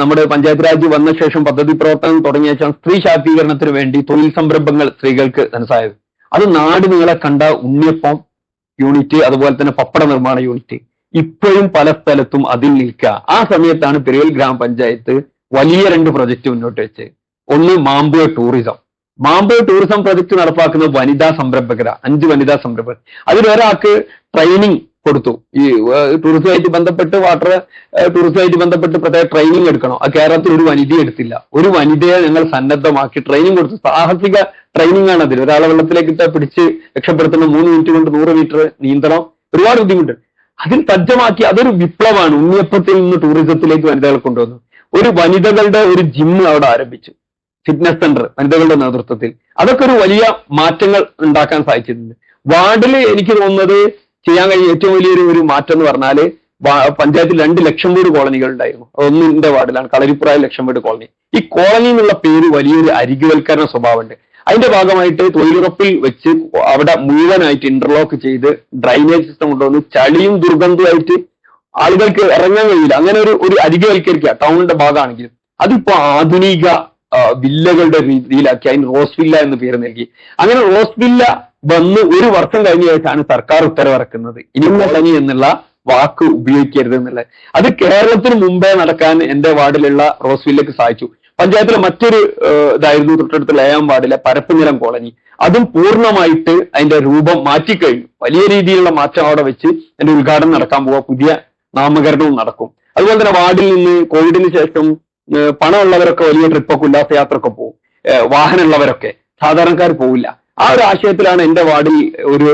നമ്മുടെ പഞ്ചായത്ത് രാജ് വന്ന ശേഷം പദ്ധതി പ്രവർത്തനം തുടങ്ങിയ ശേഷം സ്ത്രീ ശാക്തീകരണത്തിന് വേണ്ടി തൊഴിൽ സംരംഭങ്ങൾ സ്ത്രീകൾക്ക് ധനസഹായം അത് നാട് നിങ്ങളെ കണ്ട ഉണ്ണിയപ്പം യൂണിറ്റ് അതുപോലെ തന്നെ പപ്പട നിർമ്മാണ യൂണിറ്റ് ഇപ്പോഴും പല സ്ഥലത്തും അതിൽ നിൽക്കുക. ആ സമയത്താണ് പെരിയൽ ഗ്രാമപഞ്ചായത്ത് വലിയ രണ്ട് പ്രൊജക്ട് മുന്നോട്ട് വെച്ച് ഒന്ന് Mampuzha tourism. Mampuzha tourism project നടപ്പാക്കുന്ന വനിതാ സംരംഭകര അഞ്ച് വനിതാ സംരംഭകർ. അതിലൊരാൾക്ക് ട്രെയിനിങ് കൊടുത്തു. ഈ ടൂറിസമായിട്ട് ബന്ധപ്പെട്ട് വാട്ടർ ടൂറിസമായിട്ട് ബന്ധപ്പെട്ട് പ്രത്യേക ട്രെയിനിങ് എടുക്കണം. ആ കേരളത്തിൽ ഒരു വനിത എടുത്തില്ല. ഒരു വനിതയെ ഞങ്ങൾ സന്നദ്ധമാക്കി ട്രെയിനിങ് കൊടുത്തു. സാഹസിക ട്രെയിനിങ് ആണ് അതിൽ. ഒരാളെ വെള്ളത്തിലേക്ക് ഇട്ട് പിടിച്ച് രക്ഷപ്പെടുത്തണം മൂന്ന് മിനിറ്റ് കൊണ്ട് നൂറ് മീറ്റർ നീന്തണം. ഒരുപാട് ബുദ്ധിമുട്ട്. അതിൽ സജ്ജമാക്കി അതൊരു വിപ്ലവമാണ്. ഉണ്ണിയപ്പത്തിൽ നിന്ന് ടൂറിസത്തിലേക്ക് വനിതകൾ കൊണ്ടുവന്നു. ഒരു വനിതകളുടെ ഒരു ജിം അവിടെ ആരംഭിച്ചു. ഫിറ്റ്നസ് സെന്റർ വനിതകളുടെ നേതൃത്വത്തിൽ. അതൊക്കെ ഒരു വലിയ മാറ്റങ്ങൾ ഉണ്ടാക്കാൻ സാധിച്ചിട്ടുണ്ട്. വാർഡിൽ എനിക്ക് തോന്നുന്നത് ചെയ്യാൻ കഴിയുന്ന ഏറ്റവും വലിയൊരു ഒരു മാറ്റം എന്ന് പറഞ്ഞാൽ പഞ്ചായത്തിൽ രണ്ട് ലക്ഷം വീട് കോളനികൾ ഉണ്ടായിരുന്നു. ഒന്നിന്റെ വാർഡിലാണ് കളരിപ്പുറായ ലക്ഷം വീട് കോളനി. ഈ കോളനി എന്നുള്ള പേര് വലിയൊരു അരികുവൽക്കരണ സ്വഭാവമുണ്ട്. അതിന്റെ ഭാഗമായിട്ട് തൊഴിലുറപ്പിൽ വെച്ച് അവിടെ മുഴുവനായിട്ട് ഇന്റർലോക്ക് ചെയ്ത് ഡ്രൈനേജ് സിസ്റ്റം കൊണ്ടുവന്ന് ചളിയും ദുർഗന്ധമായിട്ട് ആളുകൾക്ക് ഇറങ്ങാൻ കഴിയില്ല. അങ്ങനെ ഒരു ഒരു അരികവൽക്കരിക്കുക ടൗണിന്റെ ഭാഗമാണെങ്കിലും. അതിപ്പോ ആധുനിക വില്ലകളുടെ രീതിയിലാക്കി അതിന് റോസ് വില്ല എന്ന് പേര് നൽകി. അങ്ങനെ റോസ് വില്ല വന്ന് ഒരു വർഷം കഴിഞ്ഞ ശേഷമാണ് സർക്കാർ ഉത്തരവിറക്കുന്നത്. ഇനി എന്നുള്ള വാക്ക് ഉപയോഗിക്കരുത് എന്നുള്ളത്. അത് കേരളത്തിന് മുമ്പേ നടക്കാൻ എന്റെ വാർഡിലുള്ള റോസ് വില്ലക്ക് സാധിച്ചു. പഞ്ചായത്തിലെ മറ്റൊരു ഇതായിരുന്നു തൊട്ടടുത്തുള്ള ഏഴാം വാർഡിലെ പരപ്പുനിലം കോളനി. അതും പൂർണമായിട്ട് അതിന്റെ രൂപം മാറ്റിക്കഴിഞ്ഞു. വലിയ രീതിയിലുള്ള മാറ്റം അവിടെ വെച്ച് അതിന്റെ ഉദ്ഘാടനം നടക്കാൻ പോവുക. പുതിയ നാമകരണവും നടക്കും. അതുപോലെ തന്നെ വാർഡിൽ നിന്ന് കോവിഡിന് ശേഷം പണമുള്ളവരൊക്കെ വലിയ ട്രിപ്പൊക്കെ ഉല്ലാസയാത്രയൊക്കെ പോകും വാഹനമുള്ളവരൊക്കെ. സാധാരണക്കാർ പോവില്ല. ആ ഒരു ആശയത്തിലാണ് എന്റെ വാർഡിൽ ഒരു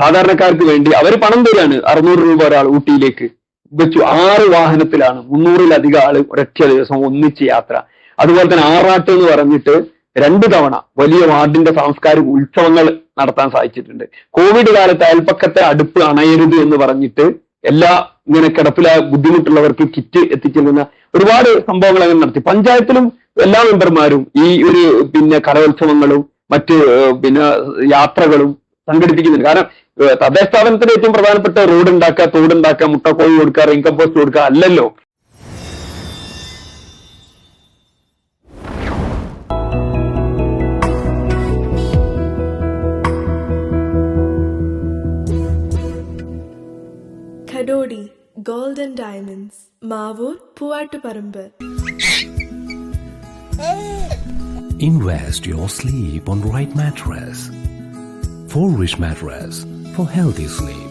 സാധാരണക്കാർക്ക് വേണ്ടി അവർ പണം തരാണ്. അറുന്നൂറ് രൂപ ഒരാൾ ഊട്ടിയിലേക്ക് വെച്ചു. ആറ് വാഹനത്തിലാണ് മുന്നൂറിലധികം ആൾ ഒരൊറ്റ ദിവസം ഒന്നിച്ച് യാത്ര. അതുപോലെ തന്നെ ആറാട്ട് എന്ന് പറഞ്ഞിട്ട് രണ്ട് തവണ വലിയ വാർഡിന്റെ സാംസ്കാരിക ഉത്സവങ്ങൾ നടത്താൻ സാധിച്ചിട്ടുണ്ട്. കോവിഡ് കാലത്ത് അയൽപ്പക്കത്തെ അടുപ്പ് അണയരുത് എന്ന് പറഞ്ഞിട്ട് എല്ലാ ഇങ്ങനെ കിടപ്പില ബുദ്ധിമുട്ടുള്ളവർക്ക് കിറ്റ് എത്തിച്ചെല്ലുന്ന ഒരുപാട് സംഭവങ്ങൾ അങ്ങനെ നടത്തി. പഞ്ചായത്തിലും എല്ലാ മെമ്പർമാരും ഈ ഒരു പിന്നെ കലോത്സവങ്ങളും മറ്റ് പിന്നെ യാത്രകളും സംഘടിപ്പിക്കുന്നുണ്ട്. കാരണം തദ്ദേശ സ്ഥാപനത്തിന്റെ ഏറ്റവും പ്രധാനപ്പെട്ട റോഡ് ഉണ്ടാക്കുക തോട് ഉണ്ടാക്കുക മുട്ടക്കോഴി കൊടുക്കുക ഇൻകം പോസ്റ്റ് കൊടുക്കുക അല്ലല്ലോ. Kadodi Diamonds, Mavur, Puvattuparambur. Invest your sleep on right mattress. For rich mattress for healthy sleep.